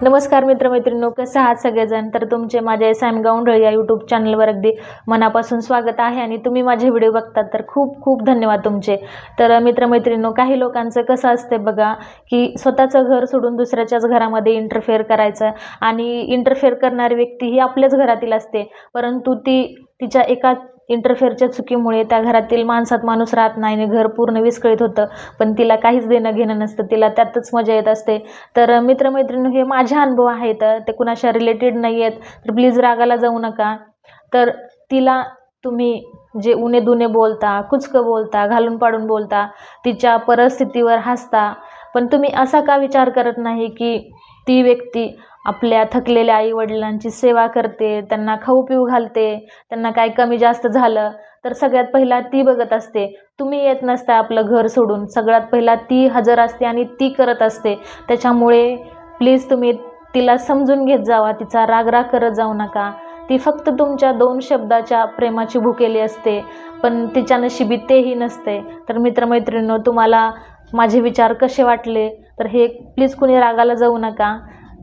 नमस्कार मित्रमैत्रिणींनो कसं आहात सगळेजण? तर तुमचे माझ्या सॅम या यूट्यूब चॅनलवर अगदी मनापासून स्वागत आहे आणि तुम्ही माझे व्हिडिओ बघतात तर खूप खूप धन्यवाद तुमचे. तर मित्रमैत्रिणींनो काही लोकांचं कसं असते बघा की स्वतःचं घर सोडून दुसऱ्याच्याच घरामध्ये इंटरफेअर करायचं आणि इंटरफेअर करणारी व्यक्ती ही आपल्याच घरातील असते परंतु ती तिच्या एका इंटरफेअरच्या चुकीमुळे त्या घरातील माणसात माणूस राहत नाही आणि घर पूर्ण विस्कळीत होतं. पण तिला काहीच देणं घेणं नसतं. तिला त्यातच मजा येत असते. तर मित्रमैत्रिणी हे माझे अनुभव आहेत. ते कुणाशा रिलेटेड नाही आहेत तर प्लीज रागाला जाऊ नका. तर तिला तुम्ही जे उणे दुने बोलता कुचकं बोलता घालून पाडून बोलता तिच्या परिस्थितीवर हसता. पण तुम्ही असा का विचार करत नाही की ती व्यक्ती आपल्या थकलेल्या आईवडिलांची सेवा करते त्यांना खाऊ पिऊ घालते त्यांना काय कमी जास्त झालं तर सगळ्यात पहिला ती बघत असते. तुम्ही येत नसता आपलं घर सोडून. सगळ्यात पहिला ती हजर असते आणि ती करत असते. त्याच्यामुळे प्लीज तुम्ही तिला समजून घेत जावा. तिचा रागराग करत जाऊ नका. ती फक्त तुमच्या दोन शब्दाच्या प्रेमाची भुकेली असते पण तिच्या नशिबी तेही नसते. तर मित्रमैत्रिणींनो तुम्हाला माझे विचार कसे वाटले? तर हे प्लीज कुणी रागाला जाऊ नका.